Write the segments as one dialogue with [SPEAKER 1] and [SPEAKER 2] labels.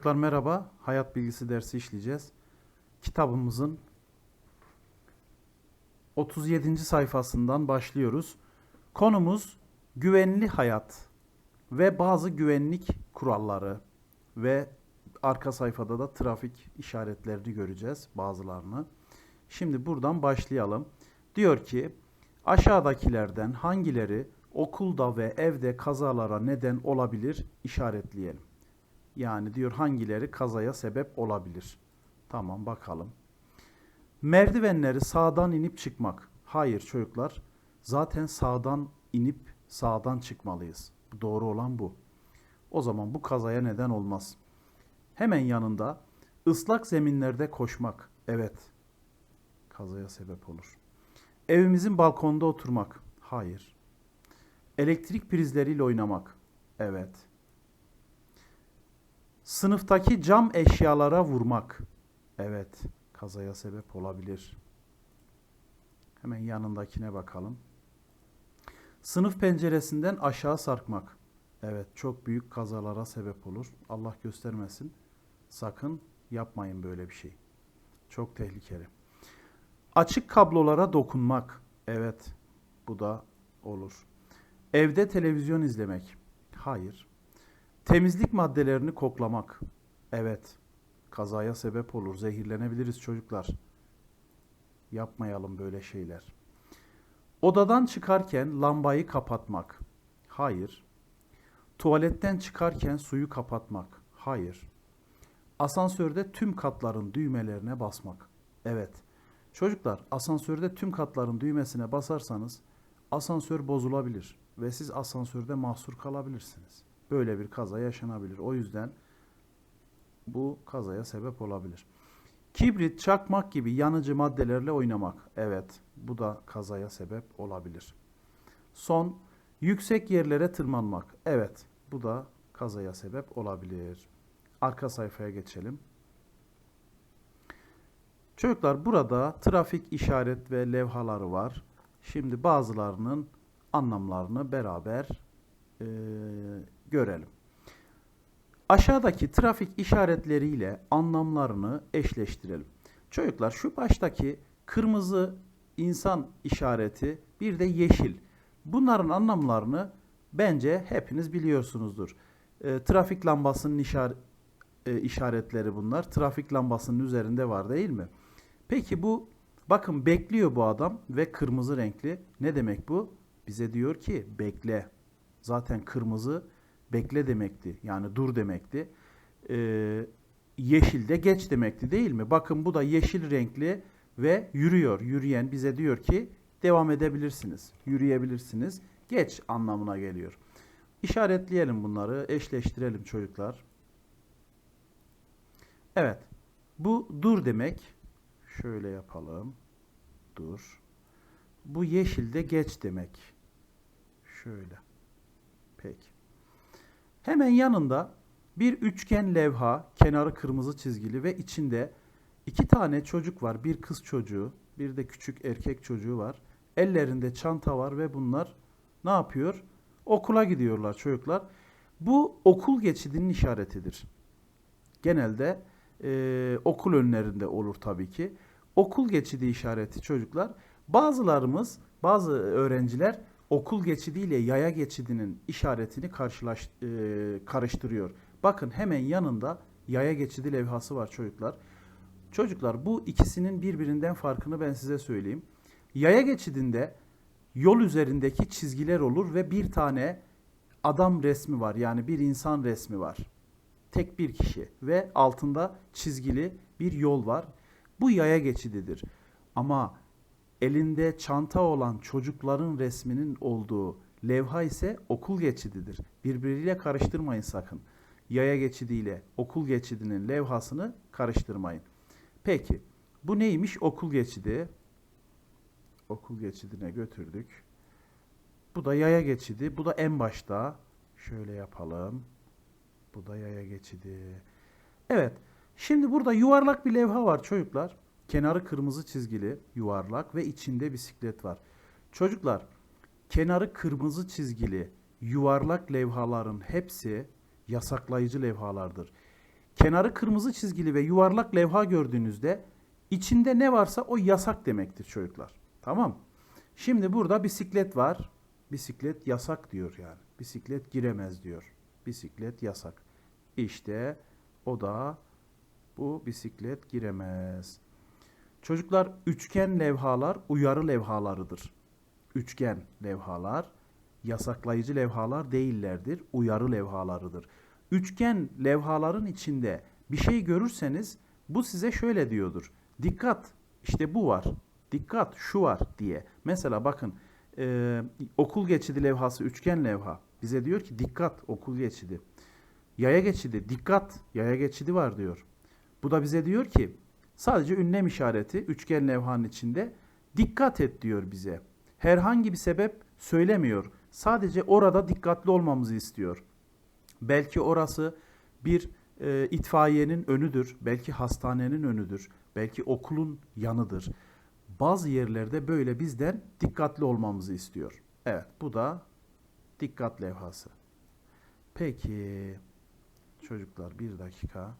[SPEAKER 1] Çocuklar merhaba. Hayat bilgisi dersi işleyeceğiz. Kitabımızın 37. sayfasından başlıyoruz. Konumuz güvenli hayat ve bazı güvenlik kuralları ve arka sayfada da trafik işaretlerini göreceğiz bazılarını. Şimdi buradan başlayalım. Diyor ki aşağıdakilerden hangileri okulda ve evde kazalara neden olabilir işaretleyelim. Yani diyor hangileri kazaya sebep olabilir. Tamam bakalım. Merdivenleri sağdan inip çıkmak. Hayır çocuklar. Zaten sağdan inip sağdan çıkmalıyız. Doğru olan bu. O zaman bu kazaya neden olmaz. Hemen yanında ıslak zeminlerde koşmak. Evet. Kazaya sebep olur. Evimizin balkonunda oturmak. Hayır. Elektrik prizleriyle oynamak. Evet. Sınıftaki cam eşyalara vurmak. Evet, kazaya sebep olabilir. Hemen yanındakine bakalım. Sınıf penceresinden aşağı sarkmak. Evet, çok büyük kazalara sebep olur. Allah göstermesin. Sakın yapmayın böyle bir şey. Çok tehlikeli. Açık kablolara dokunmak. Evet, bu da olur. Evde televizyon izlemek. Hayır. Temizlik maddelerini koklamak. Evet. Kazaya sebep olur. Zehirlenebiliriz çocuklar. Yapmayalım böyle şeyler. Odadan çıkarken lambayı kapatmak. Hayır. Tuvaletten çıkarken suyu kapatmak. Hayır. Asansörde tüm katların düğmelerine basmak. Evet. Çocuklar, asansörde tüm katların düğmesine basarsanız asansör bozulabilir ve siz asansörde mahsur kalabilirsiniz böyle bir kaza yaşanabilir. O yüzden bu kazaya sebep olabilir. Kibrit, çakmak gibi yanıcı maddelerle oynamak. Evet, bu da kazaya sebep olabilir. Son, yüksek yerlere tırmanmak. Evet, bu da kazaya sebep olabilir. Arka sayfaya geçelim. Çocuklar burada trafik işaret ve levhaları var. Şimdi bazılarının anlamlarını beraber e, görelim. Aşağıdaki trafik işaretleriyle anlamlarını eşleştirelim. Çocuklar şu baştaki kırmızı insan işareti bir de yeşil. Bunların anlamlarını bence hepiniz biliyorsunuzdur. E, trafik lambasının işar e, işaretleri bunlar. Trafik lambasının üzerinde var değil mi? Peki bu bakın bekliyor bu adam ve kırmızı renkli. Ne demek bu? Bize diyor ki bekle. Zaten kırmızı bekle demekti. Yani dur demekti. Ee, yeşil de geç demekti değil mi? Bakın bu da yeşil renkli ve yürüyor. Yürüyen bize diyor ki devam edebilirsiniz. Yürüyebilirsiniz. Geç anlamına geliyor. İşaretleyelim bunları, eşleştirelim çocuklar. Evet. Bu dur demek. Şöyle yapalım. Dur. Bu yeşil de geç demek. Şöyle. Peki. Hemen yanında bir üçgen levha, kenarı kırmızı çizgili ve içinde iki tane çocuk var. Bir kız çocuğu, bir de küçük erkek çocuğu var. Ellerinde çanta var ve bunlar ne yapıyor? Okula gidiyorlar çocuklar. Bu okul geçidinin işaretidir. Genelde e, okul önlerinde olur tabii ki. Okul geçidi işareti çocuklar. Bazılarımız, bazı öğrenciler okul geçidiyle yaya geçidinin işaretini karşılaş, e, karıştırıyor. Bakın hemen yanında yaya geçidi levhası var çocuklar. Çocuklar bu ikisinin birbirinden farkını ben size söyleyeyim. Yaya geçidinde yol üzerindeki çizgiler olur ve bir tane adam resmi var. Yani bir insan resmi var. Tek bir kişi ve altında çizgili bir yol var. Bu yaya geçididir. Ama elinde çanta olan çocukların resminin olduğu levha ise okul geçididir. Birbiriyle karıştırmayın sakın. Yaya geçidiyle okul geçidinin levhasını karıştırmayın. Peki bu neymiş okul geçidi? Okul geçidine götürdük. Bu da yaya geçidi. Bu da en başta. Şöyle yapalım. Bu da yaya geçidi. Evet. Şimdi burada yuvarlak bir levha var çocuklar. Kenarı kırmızı çizgili, yuvarlak ve içinde bisiklet var. Çocuklar, kenarı kırmızı çizgili, yuvarlak levhaların hepsi yasaklayıcı levhalardır. kenarı kırmızı çizgili ve yuvarlak levha gördüğünüzde içinde ne varsa o yasak demektir çocuklar. Tamam. Şimdi burada bisiklet var. Bisiklet yasak diyor yani. Bisiklet giremez diyor. Bisiklet yasak. İşte o da bu bisiklet giremez. Çocuklar üçgen levhalar uyarı levhalarıdır. Üçgen levhalar yasaklayıcı levhalar değillerdir, uyarı levhalarıdır. Üçgen levhaların içinde bir şey görürseniz bu size şöyle diyordur. Dikkat işte bu var. Dikkat şu var diye. Mesela bakın e, okul geçidi levhası üçgen levha. Bize diyor ki dikkat okul geçidi. Yaya geçidi dikkat yaya geçidi var diyor. Bu da bize diyor ki sadece ünlem işareti üçgen levhanın içinde dikkat et diyor bize. Herhangi bir sebep söylemiyor. Sadece orada dikkatli olmamızı istiyor. Belki orası bir e, itfaiyenin önüdür, belki hastanenin önüdür, belki okulun yanıdır. Bazı yerlerde böyle bizden dikkatli olmamızı istiyor. Evet, bu da dikkat levhası. Peki, çocuklar bir dakika.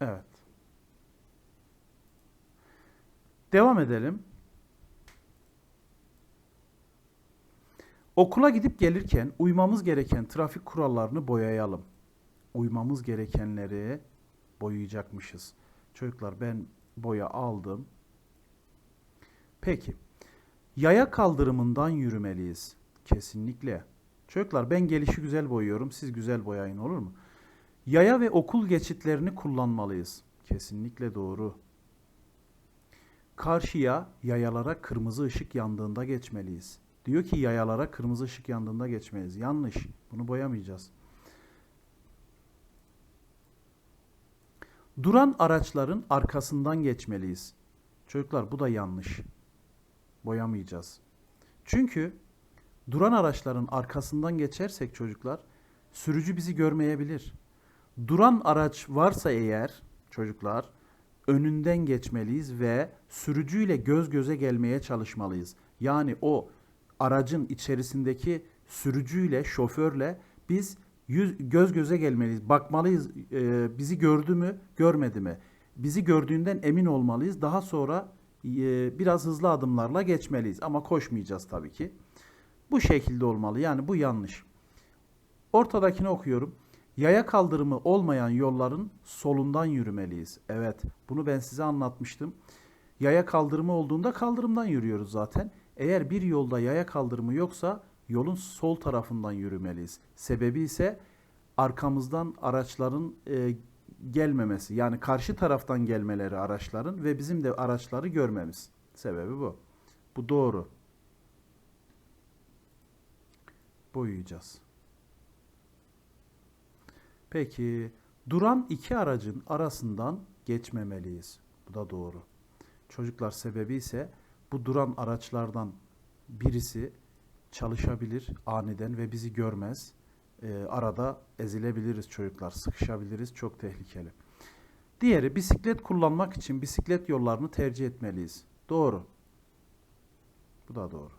[SPEAKER 1] Evet. Devam edelim. Okula gidip gelirken uymamız gereken trafik kurallarını boyayalım. Uymamız gerekenleri boyayacakmışız. Çocuklar ben boya aldım. Peki. Yaya kaldırımından yürümeliyiz. Kesinlikle. Çocuklar ben gelişi güzel boyuyorum. Siz güzel boyayın olur mu? Yaya ve okul geçitlerini kullanmalıyız. Kesinlikle doğru. Karşıya yayalara kırmızı ışık yandığında geçmeliyiz. Diyor ki yayalara kırmızı ışık yandığında geçmeliyiz. Yanlış. Bunu boyamayacağız. Duran araçların arkasından geçmeliyiz. Çocuklar bu da yanlış. Boyamayacağız. Çünkü duran araçların arkasından geçersek çocuklar sürücü bizi görmeyebilir. Duran araç varsa eğer çocuklar önünden geçmeliyiz ve sürücüyle göz göze gelmeye çalışmalıyız. Yani o aracın içerisindeki sürücüyle, şoförle biz yüz, göz göze gelmeliyiz. Bakmalıyız e, bizi gördü mü, görmedi mi? Bizi gördüğünden emin olmalıyız. Daha sonra e, biraz hızlı adımlarla geçmeliyiz. Ama koşmayacağız tabii ki. Bu şekilde olmalı. Yani bu yanlış. Ortadakini okuyorum. Yaya kaldırımı olmayan yolların solundan yürümeliyiz. Evet, bunu ben size anlatmıştım. Yaya kaldırımı olduğunda kaldırımdan yürüyoruz zaten. Eğer bir yolda yaya kaldırımı yoksa yolun sol tarafından yürümeliyiz. Sebebi ise arkamızdan araçların e, gelmemesi. Yani karşı taraftan gelmeleri araçların ve bizim de araçları görmemiz. Sebebi bu. Bu doğru. Boyayacağız. Peki duran iki aracın arasından geçmemeliyiz. Bu da doğru. Çocuklar sebebi ise bu duran araçlardan birisi çalışabilir aniden ve bizi görmez. E, arada ezilebiliriz çocuklar, sıkışabiliriz. Çok tehlikeli. Diğeri bisiklet kullanmak için bisiklet yollarını tercih etmeliyiz. Doğru. Bu da doğru.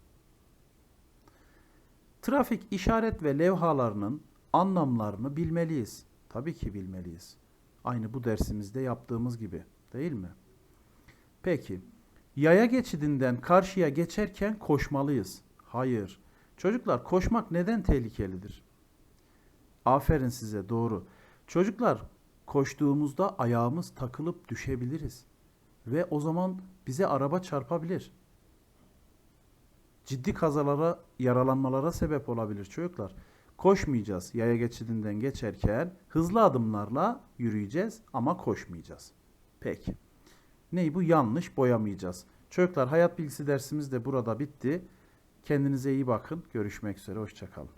[SPEAKER 1] Trafik işaret ve levhalarının anlamlarını bilmeliyiz. Tabii ki bilmeliyiz. Aynı bu dersimizde yaptığımız gibi, değil mi? Peki, yaya geçidinden karşıya geçerken koşmalıyız. Hayır. Çocuklar koşmak neden tehlikelidir? Aferin size, doğru. Çocuklar koştuğumuzda ayağımız takılıp düşebiliriz ve o zaman bize araba çarpabilir. Ciddi kazalara, yaralanmalara sebep olabilir çocuklar. Koşmayacağız yaya geçidinden geçerken hızlı adımlarla yürüyeceğiz ama koşmayacağız. Peki. Ney bu? Yanlış boyamayacağız. Çocuklar hayat bilgisi dersimiz de burada bitti. Kendinize iyi bakın. Görüşmek üzere. Hoşçakalın.